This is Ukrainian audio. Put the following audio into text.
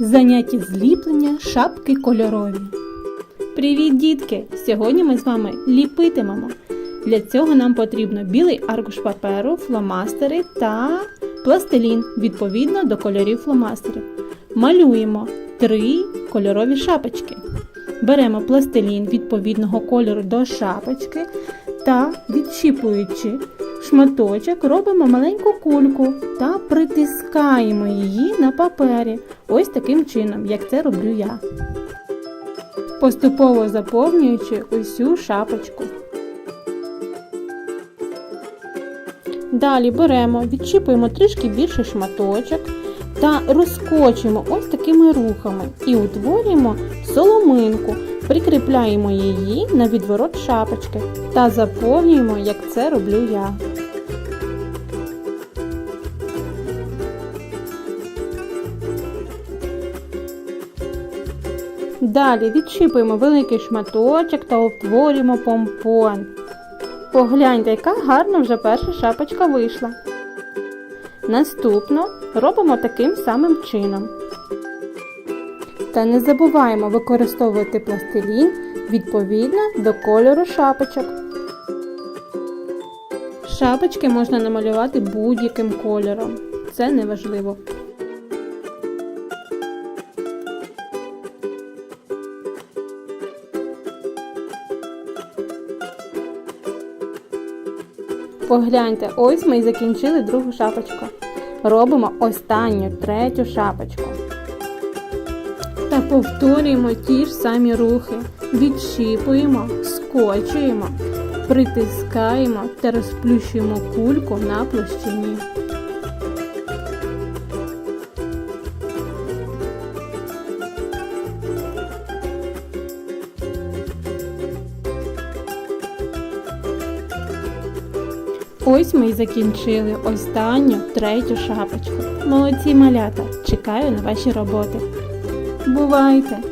Заняття зліплення шапки кольорові. Привіт, дітки! Сьогодні ми з вами ліпитимемо. Для цього нам потрібно білий аркуш паперу, фломастери та пластилін відповідно до кольорів фломастерів. Малюємо три кольорові шапочки. Беремо пластилін відповідного кольору до шапочки та, відщіпуючи шматочок, робимо маленьку кульку та притискаємо її на папері. Ось таким чином, як це роблю я. Поступово заповнюючи усю шапочку. Далі беремо, відчіпуємо трішки більший шматочок та розкочуємо ось такими рухами і утворюємо соломинку. Прикріпляємо її на відворот шапочки та заповнюємо, як це роблю я. Далі відчіпуємо великий шматочок та утворюємо помпон. Погляньте, яка гарна вже перша шапочка вийшла. Наступно робимо таким самим чином. Та не забуваємо використовувати пластилін відповідно до кольору шапочок. Шапочки можна намалювати будь-яким кольором. Це не важливо. Погляньте, ось ми і закінчили другу шапочку. Робимо останню третю шапочку. Та повторюємо ті ж самі рухи. Відщіпуємо, скочуємо, притискаємо та розплющуємо кульку на площині. Ось ми і закінчили останню третю шапочку. Молодці малята! Чекаю на ваші роботи. Бувайте!